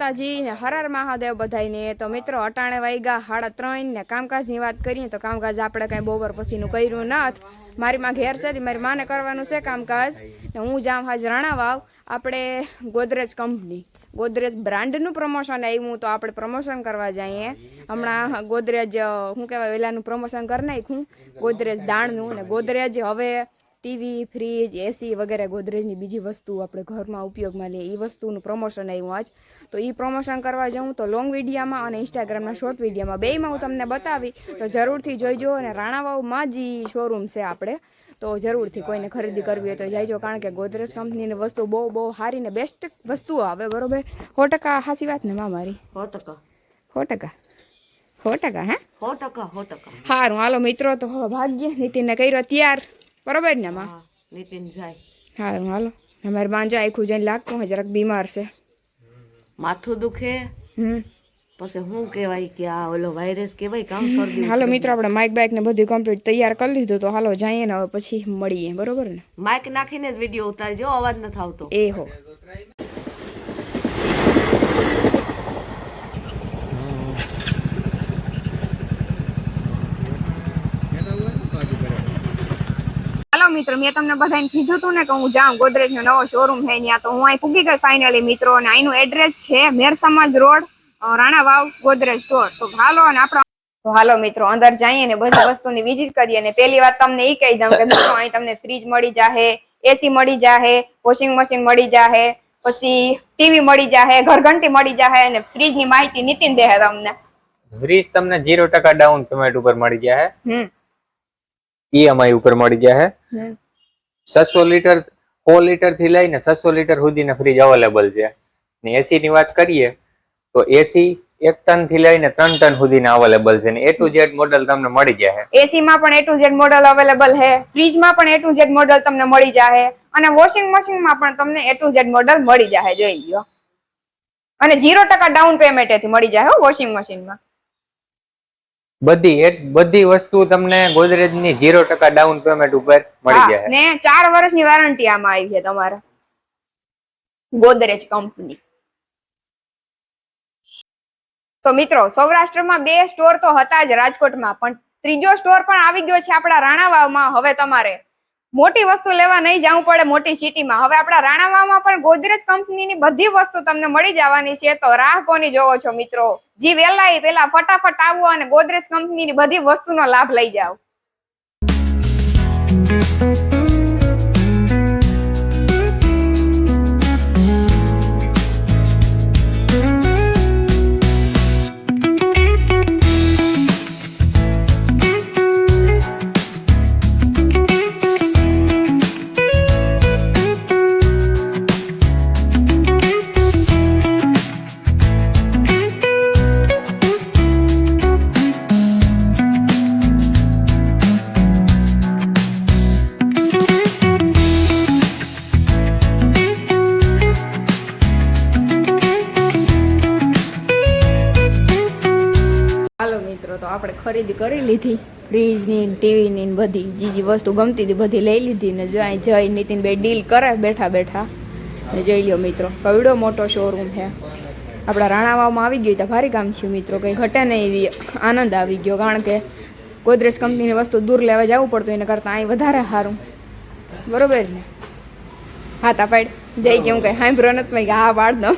માતાજી ને હરર મહાદેવ બધાયને. તો મિત્રો, અટાણે વાગ્યા સાડા ત્રણ ને કામકાજની વાત કરીએ તો કામકાજ આપણે કાંઈ બોવર પછીનું કર્યું નથ. મારી માં ઘેર છે, મારી માને કરવાનું છે કામકાજ. ને હું જામ હાજ રાણા વાવ આપણે ગોદરેજ કંપની, ગોદરેજ બ્રાન્ડનું પ્રમોશન આવ્યું તો આપણે પ્રમોશન કરવા જઈએ. હમણાં ગોદરેજ શું કહેવાય, વેલાનું પ્રમોશન કરી નાખ્યું. ગોદરેજ દાણનું ને ગોદરેજ હવે ટીવી ફ્રીજ એસી વગેરે ગોદરેજની બીજી વસ્તુ આપણે ઘરમાં ઉપયોગમાં લઈએ. એ વસ્તુનું પ્રમોશન આવ્યું આજ. તો એ પ્રમોશન કરવા જાઉં તો લોંગ વિડીયામાં અને ઇન્સ્ટાગ્રામના શોર્ટ વિડીયામાં બેયમાં હું તમને બતાવી. તો જરૂરથી જોઈજો અને રાણાવાવમાં જ શોરૂમ છે આપણે. તો જરૂરથી કોઈને ખરીદી કરવી હોય તો જાયજો કારણ કે ગોદરેજ કંપનીની વસ્તુ બહુ બહુ સારી ને બેસ્ટ વસ્તુઓ આવે બરોબર? સો ટકા સાચી વાત ને માં મારી? સો ટકા. સો ટકા? સો ટકા હે? સો ટકા સો ટકા. સારું હાલો મિત્રો તો ભાગ્ય નીતિનને કર્યો તૈયાર. બરોબર ને માં? નીતિન જાય. હા હાલો. અમારે બાંજો આખું જઈને લાગતું હોય જરાક બીમાર છે. માથું દુખે? હમ. પછી શું કહેવાય કે આ ઓલો વાયરસ કહેવાય કામ શરદી હાલો મિત્રો આપણે માઇક બાઇક ને બધું કમ્પ્લીટ તૈયાર કરી લીધું તો હાલો જઈએ ને હવે પછી મળીએ બરોબર ને? માઇક નાખીને જ વીડિયો ઉતારજો અવાજ નથી આવતો. એ હો. મિત્રો મેં તમને બધાને કીધું હતું ને કે હું જાઉં ગોદરેજ નો નવો શોરૂમ છે ત્યાં તો હું અહીં પૂગી ગઈ ફાઇનલી મિત્રો અને અહીંનું એડ્રેસ છે મેર સમાજ રોડ રાણા વાવ ગોદરેજ સ્ટોર તો હાલો અને આપણો તો હાલો મિત્રો અંદર જઈએ ને બધી વસ્તુની વિઝિટ કરીએ અને પહેલી વાત તમને એ કહી દઉં કે મિત્રો અહીં તમને ફ્રીજ મળી જાહે એસી મળી જાહે વોશિંગ મશીન મળી જાહે પછી ટીવી મળી જાહે ઘરઘંટી મળી જાહે અને ફ્રીજની માહિતી નીતિન દે તમને. ફ્રીજ તમને જીરો ટકા ડાઉન પેમેન્ટ ઉપર મળી જાય હમ. ઈએમઆઈ ઉપર મળી જાય. છસો લીટર સો લીટરથી લઈને છસો લીટર સુધીના ફ્રીજ અવેલેબલ છે. ને એસી ની વાત કરીએ તો એસી એક ટનથી લઈને ત્રણ ટન સુધી અવેલેબલ છે ને એ ટુ ઝેડ મોડલ તમને મળી જાય એસી માં પણ A to Z model available છે ફ્રીજમાં પણ એ ટુ ઝેડ મોડલ તમને મળી જાય અને વોશિંગ મશીનમાં પણ તમને એ ટુ ઝેડ મોડલ મળી જાહે જોઈ લ્યો. અને જીરો ટકા ડાઉન પેમેન્ટ એથી મળી જાય વોશિંગ મશીનમાં બધી બધી વસ્તુ તમને ગોદરેજની ઝીરો ટકા ડાઉન પેમેન્ટ ઉપર મળી જાય. ને ચાર વર્ષની વોરંટી આમાં આવી છે તમારે. ગોદરેજ કંપની. તો મિત્રો સૌરાષ્ટ્રમાં બે સ્ટોર તો હતા જ રાજકોટમાં પણ ત્રીજો સ્ટોર પણ આવી ગયો છે આપણા રાણાવાવમાં. હવે તમારે મોટી વસ્તુ લેવા નહીં જવું પડે મોટી સિટીમાં. હવે આપણા રાણાવામાં પણ ગોદરેજ કંપનીની બધી વસ્તુ તમને મળી જવાની છે. તો રાહ કોની જોવો છો મિત્રો? જી વેલા એ પેલા ફટાફટ આવો અને ગોદરેજ કંપનીની બધી વસ્તુનો લાભ લઈ જાઓ. હાલો મિત્રો, તો આપણે ખરીદી કરી લીધી. ફ્રીજની ટીવીની બધી, જે જે વસ્તુ ગમતી હતી બધી લઈ લીધી ને જો અહીં જઈ નીતિન બે ડીલ કરે બેઠા બેઠા. ને જોઈ લ્યો મિત્રો કવડો મોટો શોરૂમ છે. આપણા રાણાવાવમાં આવી ગયું તો, ભારી કામ છે મિત્રો, કંઈ ઘટે નહીં એવી આનંદ આવી ગયો, કારણ કે ગોદરેજ કંપનીની વસ્તુ દૂર લેવા જવું પડતું, એના કરતાં અહીં વધારે સારું. બરોબર ને? હા તા પાડ જઈ કેવું કઈ હાઈ બ્રનત મેં હા પાડ દઉં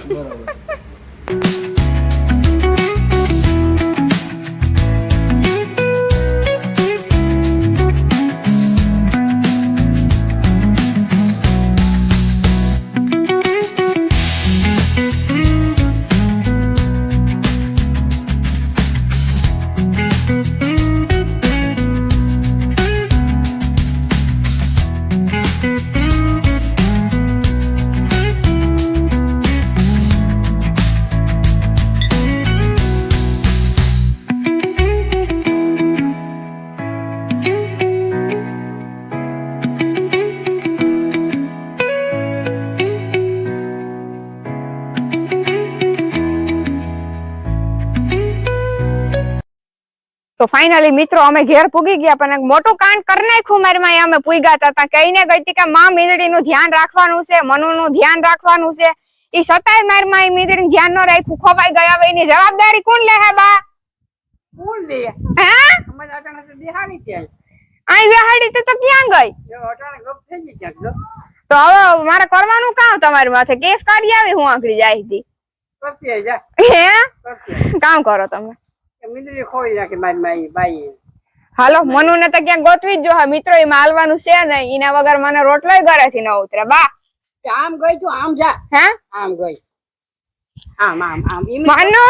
તો ફાઇનલી મિત્રો અમે ઘેર પૂગી ગયા પણ મોટું કાંડ કરી નાખ્યું મારી અમે પૂગ્યા હતા. કહીને ગઈ હતી કે માં મીંદડીનું ધ્યાન રાખવાનું છે મનુનું ધ્યાન રાખવાનું છે. એ સતાય મારી માં મીંદડી ધ્યાન ન રાખ્યું ખોવાઈ ગયા હવે એની જવાબદારી કોણ લે હે બા? કોણ લે? હે? દેહાડી ત્યાં વેહાડી તો ક્યાં ગઈ? તો હવે મારે કરવાનું કામ તમારી માથે. કેસ કરી આવી હું આંકડી જાય હતી કામ કરો તમે. મીંદડી ખોઈ નાખી મારી માઈ હાલો મનુ ને તો ક્યાં ગોતવી જો હા મિત્રો એમાં હાલવાનું છે ને એના વગર મને રોટલો ઘરે થી ન ઉતરે. બા. આમ ગઈ તું આમ જા. હે? આમ ગઈ. આમ આમ આમ. મનુ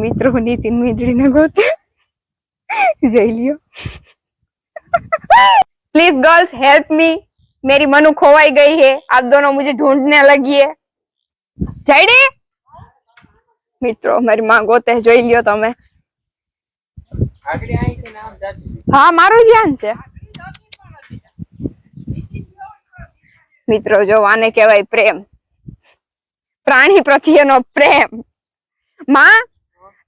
મિત્રો નીતિન મીંદડી ને ગોતે. જઈ લ્યો. પ્લીઝ ગર્લ્સ હેલ્પ મી मेरी मनु खोवाई गई है आप दोनों मुझे ढूंढने लगी है જયડી મિત્રો મારી માં ગોતે જોઈ લ્યો તમે હા મારું ધ્યાન છે મિત્રો જો આને કહેવાય પ્રેમ પ્રાણી પ્રત્યેનો પ્રેમ માં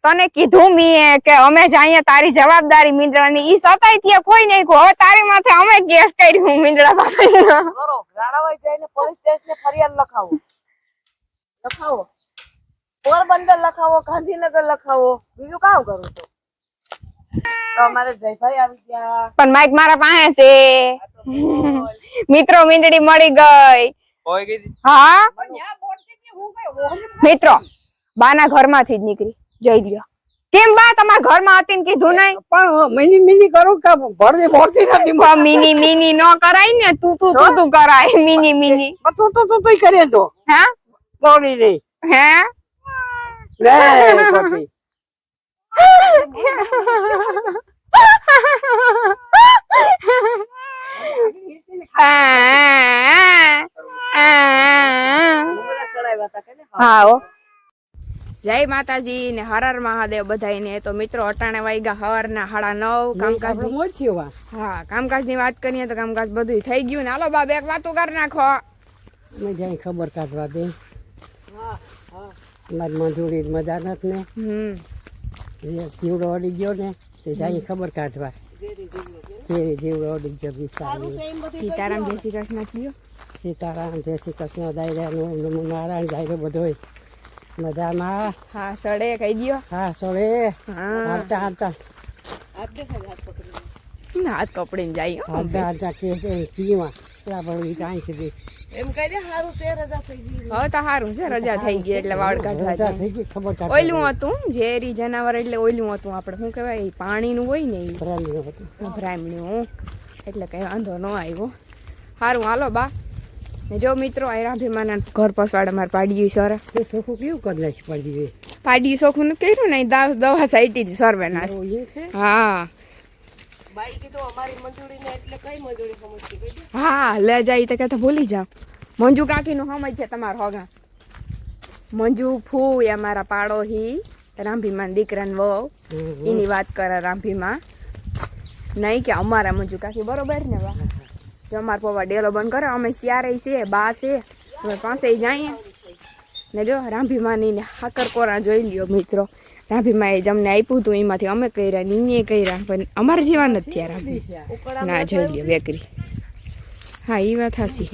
તને કીધું મીએ કે અમે જઈએ તારી જવાબદારી મીંદડાની. ઈ સતાઈ થી કોઈ નહીં હવે તારી માથે અમે કેસ કર્યું મીંદડા બાપાનો. બરો રાણાવાઈ જઈને પોલીસ સ્ટેશને ફરિયાદ લખાવો. લખાવો. પોરબંદર લખાવો ગાંધીનગર લખાવો. બીજું કામ કરું તો તો અમારે જયભાઈ આવી ગયા. પણ માઈક મારા પાસે છે. મિત્રો મીંદડી મળી ગઈ. હા? મિત્રો બાના ઘરમાંથી જ નીકળી. જઈ લ્યો. કેમ બા તમારા ઘરમાં હતી ને કીધું નહીં? પણ મિની મિની કરું કે ભરતી ભરતી નથી મિની મિની નો કરાય ને તું તું તું તું કરાય મિની મિની. તું તો તું તો કરીએ તો. હે? બોલી રે હે? લે ખોટી બધા ચડાવ્યા હતા કે ને હા હો. જય માતાજી ને હર હર મહાદેવ બધાયને. તો મિત્રો અટાણે વાગ્યા હવારના હાડા નવ કામકાજ હા કામકાજની વાત કરીએ તો કામકાજ બધું થઈ ગયું ને. હાલો બાબ એક વાતો કરી નાખો. અમે જાય ખબર કાઢવા દે. મારી મંજૂરી મજા નથી ને. જીવડો અડી ગયો ને તે જાય ખબર કાઢવા. જીવડો અડી ગયો સીતારામ જય શ્રી કૃષ્ણ થયો. સીતારામ જય શ્રી કૃષ્ણ દાયરાનું નારાયણ દાયરો બધોય. મજામાં? હા સડે કહી દો હા સડે. હાલતા હાલતા. હાથ કપડીને જાય હો. હાલતા હાલતા કે પીવા. ત્યાં પણ કાંઈ સુધી એમ કહી દે સારું છે રજા થઈ ગઈ. હવે તો સારું છે રજા થઈ ગઈ એટલે વાળ કાઢવા થઈ ગઈ ખબર કાઢવા ઓયલું હતું ઝેરી જનાવર એટલે ઓયલું હતું આપણે શું કહેવાય પાણીનું હોય ને એ. પ્રાણીઓ હતું. ભરામણ્યું એટલે કઈ વાંધો ન આવ્યો. સારું હાલો બા. ને જો મિત્રો આયરા ભીમાના ઘર પસવાડે મારે પાડ્યું સર તે ચોખ્ખું કેવું કરી નાખી પડી પાડ્યું ચોખ્ખું નથી કર્યું ને ઈ દવા સાઈટી જ સર્વે નાશ એ હા. બાઈ કીધું અમારી મજૂરી ને એટલે કઈ મજૂરી સમજતી હા લે જાય તો કહેતા ભૂલી જાવ મંજુ કાકીનું સમજ છે તમારો હોગા મંજુ ફૂ એ અમારા પાડોહી રાંભીમાં દીકરાને વહુ. હમ. એની વાત કરે રાંભીમાં નહીં કે અમારા મંજુ કાકી બરોબર ને બા? જો અમાર પપ્પા ડેલો બંધ કરે, અમે શિયારે છે બા છે. અમે પાસે જઈએ. ને જો રાંભીમાની ને હાકર કોરા જોઈ લ્યો મિત્રો. રાંભીમાએ જમને આપ્યું હતું, એમાંથી અમે કર્યા ને ઈને કર્યા, પણ અમારે જેવા નથી થયા રાંભી. ના, જોઈ લ્યો બેકરી. હા એ વાત હશે.